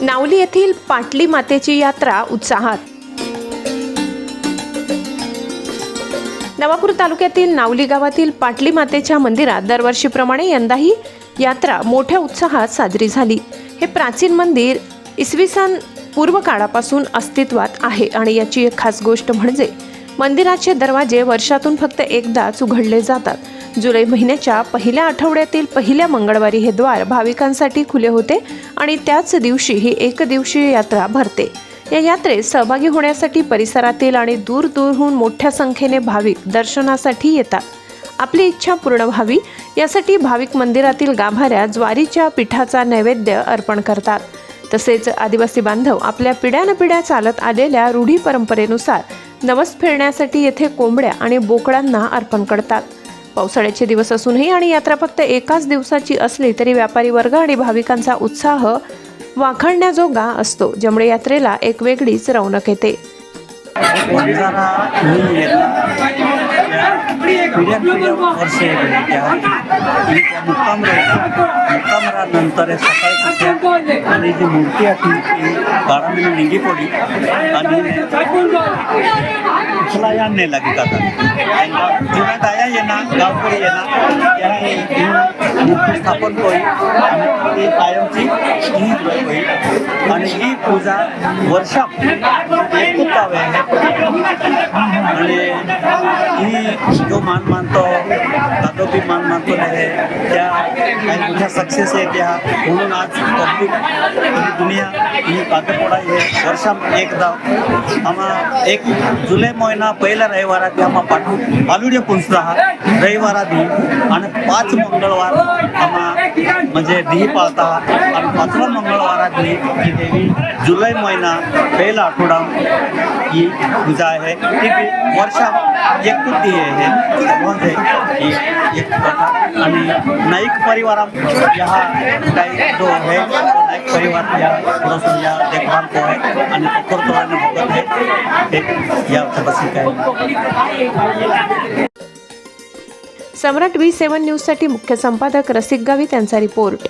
नावली येथील पाटली मातेची यात्रा उत्साहात. नवापूर तालुक्यातील नावली गावातील पाटली मातेच्या मंदिरात दरवर्षीप्रमाणे यंदाही यात्रा मोठ्या उत्साहात साजरी झाली. हे प्राचीन मंदिर इसवी सन पूर्व काळापासून अस्तित्वात आहे आणि याची एक खास गोष्ट म्हणजे मंदिराचे दरवाजे वर्षातून फक्त एकदाच उघडले जातात. जुलै महिन्याच्या पहिल्या आठवड्यातील पहिल्या मंगळवारी हे द्वार भाविकांसाठी खुले होते आणि त्याच दिवशी ही एकदिवसीय यात्रा भरते. या यात्रेत सहभागी होण्यासाठी परिसरातील आणि दूर दूरहून मोठ्या संख्येने भाविक दर्शनासाठी येतात. आपली इच्छा पूर्ण व्हावी यासाठी भाविक मंदिरातील गाभाऱ्या ज्वारीच्या पिठाचा नैवेद्य अर्पण करतात. तसेच आदिवासी बांधव आपल्या पिढ्यानपिढ्या चालत आलेल्या रूढी परंपरेनुसार नवस फिरण्यासाठी येथे कोंबड्या आणि बोकडांना अर्पण करतात. पावसाळ्याचे दिवस असूनही आणि यात्रा फक्त एकाच दिवसाची असली तरी व्यापारी वर्ग आणि भाविकांचा उत्साह वाखाणण्याजोगा असतो ज्यामुळे यात्रेला एक वेगळीच रौनक येते. पिढ्या पिढ्या वर्ष त्या मुक्काम राहतात मुक्कामरानंतर हे सकाळी आणि जी मूर्ती आहे ती गाडामध्ये निंगी पडी आणि उचला या नाही लागी जातात जुन्या दाया येणार गावकरी येणार त्या मूर्ती स्थापन होईल. आणि ती कायमची ही होईल. आणि ही पूजा वर्षा एकूच आहे आणि ही जो मान मानतो दादोबी मान मानतो आहे त्या आणि मोठ्या सक्सेस आहे त्या. म्हणून आज पब्लिक आणि दुनिया ही पाकपोडा हे वर्षा एकदा आम्हा एक जुलै महिना पहिल्या रविवारात आम्हा पाठवू पालुडे पुंसता हा रविवारादी आणि पाच मंगळवार आम्हा म्हणजे दिही पाळता आणि पाचवा मंगळवारातली ही देवी जुलै महिना पहिला आठवडा ही पूजा आहे. ती वर्षा एकूच ती आहे. म्हणजे ही एक प्रथा. आणि नाईक परिवारा या काही जो आहे तो परिवार या थोडंसं या देखभाल को है आणि करतो भोगत है एक या बसिक आहे. सम्राट व्ही सेवन न्यूजसाठी मुख्य संपादक रसिक गावी त्यांचा रिपोर्ट.